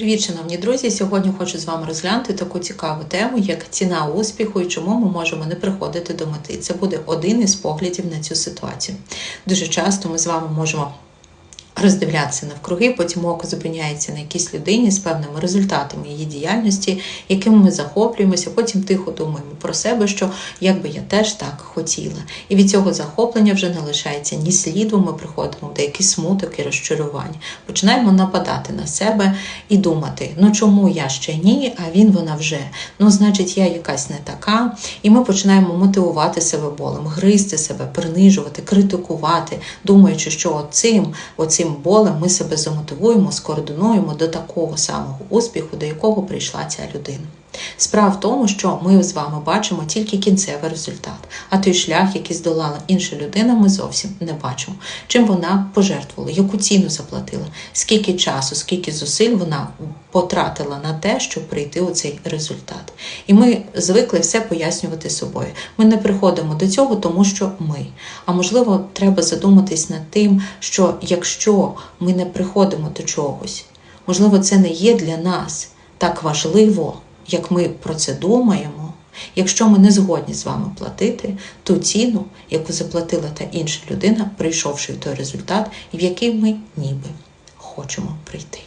Привіт, шановні друзі! Сьогодні хочу з вами розглянути таку цікаву тему, як ціна успіху і чому ми можемо не приходити до мети. Це буде один із поглядів на цю ситуацію. Дуже часто ми з вами можемо. Роздивлятися навкруги, потім око зупиняється на якійсь людині з певними результатами її діяльності, якими ми захоплюємося, потім тихо думаємо про себе, що як би я теж так хотіла. І від цього захоплення вже не лишається ні сліду, ми приходимо в деякий смуток і розчарування. Починаємо нападати на себе і думати, ну чому я ще ні, а він вона вже. Ну, значить, я якась не така. І ми починаємо мотивувати себе болем, гризти себе, принижувати, критикувати, думаючи, що цим, оцим болем ми себе замотивуємо, скоординуємо до такого самого успіху, до якого прийшла ця людина. Справа в тому, що ми з вами бачимо тільки кінцевий результат, а той шлях, який здолала інша людина, ми зовсім не бачимо. Чим вона пожертвувала, яку ціну заплатила, скільки часу, скільки зусиль вона потратила на те, щоб прийти у цей результат. І ми звикли все пояснювати собою. Ми не приходимо до цього, тому що ми. А можливо, треба задуматись над тим, що якщо ми не приходимо до чогось, можливо, це не є для нас так важливо як ми про це думаємо, якщо ми не згодні з вами платити ту ціну, яку заплатила та інша людина, прийшовши в той результат, в який ми ніби хочемо прийти.